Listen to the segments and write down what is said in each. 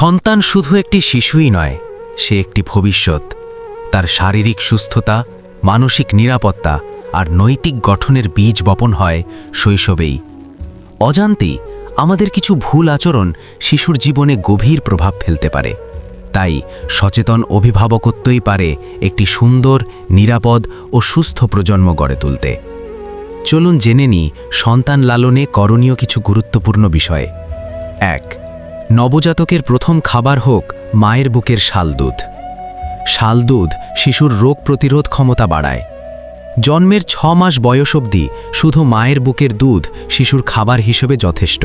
সন্তান শুধু একটি শিশুই নয়, সে একটি ভবিষ্যৎ। তার শারীরিক সুস্থতা, মানসিক নিরাপত্তা আর নৈতিক গঠনের বীজ বপন হয় শৈশবেই। অজান্তেই আমাদের কিছু ভুল আচরণ শিশুর জীবনে গভীর প্রভাব ফেলতে পারে। তাই সচেতন অভিভাবকত্বই পারে একটি সুন্দর, নিরাপদ ও সুস্থ প্রজন্ম গড়ে তুলতে। চলুন জেনে নিই সন্তান লালনে করণীয় কিছু গুরুত্বপূর্ণ বিষয়। এক নবজাতকের প্রথম খাবার হোক মায়ের বুকের শাল দুধ শাল দুধ শিশুর রোগ প্রতিরোধ ক্ষমতা বাড়ায়। জন্মের ছ মাস বয়স অবধি শুধু মায়ের বুকের দুধ শিশুর খাবার হিসেবে যথেষ্ট।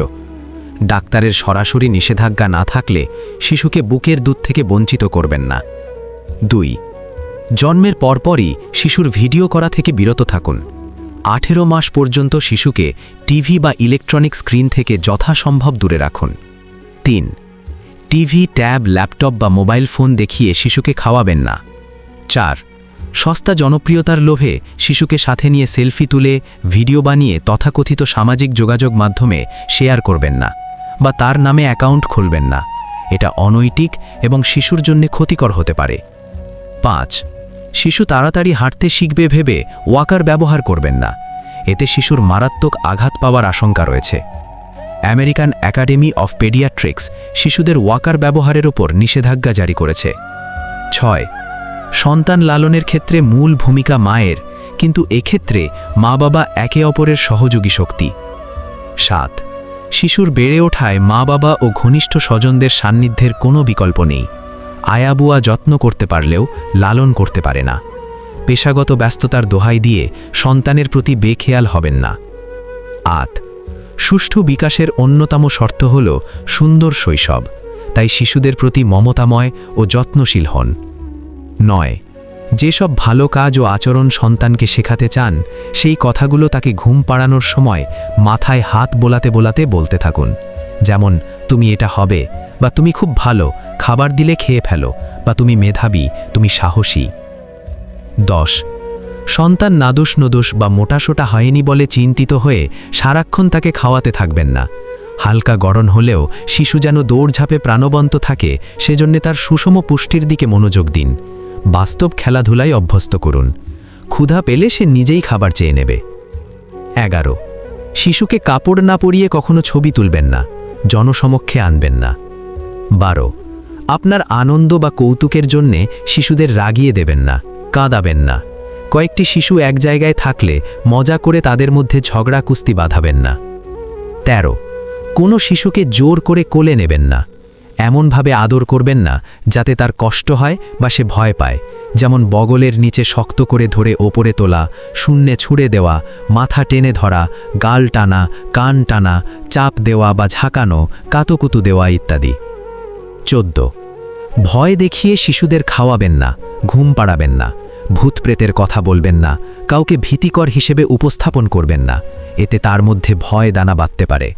ডাক্তারের সরাসরি নিষেধাজ্ঞা না থাকলে শিশুকে বুকের দুধ থেকে বঞ্চিত করবেন না। দুই, জন্মের পরপরই শিশুর ভিডিও করা থেকে বিরত থাকুন। আঠেরো মাস পর্যন্ত শিশুকে টিভি বা ইলেকট্রনিক স্ক্রিন থেকে যথাসম্ভব দূরে রাখুন। তিন। টিভি, ট্যাব, ল্যাপটপ বা মোবাইল ফোন দেখিয়ে শিশুকে খাওয়াবেন না। চার। সস্তা জনপ্রিয়তার লোভে শিশুকে সাথে নিয়ে সেলফি তুলে, ভিডিও বানিয়ে তথাকথিত সামাজিক যোগাযোগ মাধ্যমে শেয়ার করবেন না বা তার নামে অ্যাকাউন্ট খুলবেন না। এটা অনৈতিক এবং শিশুর জন্য ক্ষতিকর হতে পারে। পাঁচ। শিশু তাড়াতাড়ি হাঁটতে শিখবে ভেবে ওয়াকার ব্যবহার করবেন না। এতে শিশুর মারাত্মক আঘাত পাওয়ার আশঙ্কা রয়েছে। আমেরিকান একাডেমি অফ পেডিয়াট্রিক্স শিশুদের ওয়াকার ব্যবহারের ওপর নিষেধাজ্ঞা জারি করেছে। ছয়, সন্তান লালনের ক্ষেত্রে মূল ভূমিকা মায়ের, কিন্তু এক্ষেত্রে মা বাবা একে অপরের সহযোগী শক্তি। সাত, শিশুর বেড়ে ওঠায় মা বাবা ও ঘনিষ্ঠ স্বজনদের সান্নিধ্যের কোনো বিকল্প নেই। আয়াবুয়া যত্ন করতে পারলেও লালন করতে পারে না। পেশাগত ব্যস্ততার দোহাই দিয়ে সন্তানের প্রতি বেখেয়াল হবেন না। আট সুষ্ঠু বিকাশের অন্যতম শর্ত হল সুন্দর শৈশব। তাই শিশুদের প্রতি মমতাময় ও যত্নশীল হন। নয়, যেসব ভালো কাজ ও আচরণ সন্তানকে শেখাতে চান, সেই কথাগুলো তাকে ঘুম পাড়ানোর সময় মাথায় হাত বোলাতে বোলাতে বলতে থাকুন। যেমন, তুমি এটা হবে বা তুমি খুব ভালো, খাবার দিলে খেয়ে ফেলো, বা তুমি মেধাবী, তুমি সাহসী। দশ সন্তান নাদোষ নদোষ বা মোটাসোটা হয়নি বলে চিন্তিত হয়ে সারাক্ষণ তাকে খাওয়াতে থাকবেন না। হালকা গড়ন হলেও শিশু যেন দৌড়ঝাঁপে প্রাণবন্ত থাকে, সেজন্যে তার সুষম পুষ্টির দিকে মনোযোগ দিন। বাস্তব খেলাধুলায় অভ্যস্ত করুন। ক্ষুধা পেলে সে নিজেই খাবার চেয়ে নেবে। এগারো। শিশুকে কাপড় না পরিয়ে কখনো ছবি তুলবেন না, জনসমক্ষে আনবেন না। বারো। আপনার আনন্দ বা কৌতুকের জন্যে শিশুদের রাগিয়ে দেবেন না, কাঁদাবেন না। কয়েকটি শিশু এক জায়গায় থাকলে মজা করে তাদের মধ্যে ঝগড়া কুস্তি বাঁধাবেন না। ১৩ কোনো শিশুকে জোর করে কোলে নেবেন না। এমনভাবে আদর করবেন না, যাতে তার কষ্ট হয় বা সে ভয় পায়। যেমন বগলের নিচে শক্ত করে ধরে ওপরে তোলা, শূন্যে ছুঁড়ে দেওয়া, মাথা টেনে ধরা, গাল টানা, কান টানা, চাপ দেওয়া বা ঝাঁকানো, কাতুকুতু দেওয়া ইত্যাদি। চোদ্দ, ভয় দেখিয়ে শিশুদের খাওয়াবেন না, ঘুম পাড়াবেন না। ভূত প্রেতের কথা বলবেন না, কাউকে ভীতিকর হিসেবে উপস্থাপন করবেন না, এতে তার মধ্যে ভয় দানা বাঁধতে পারে।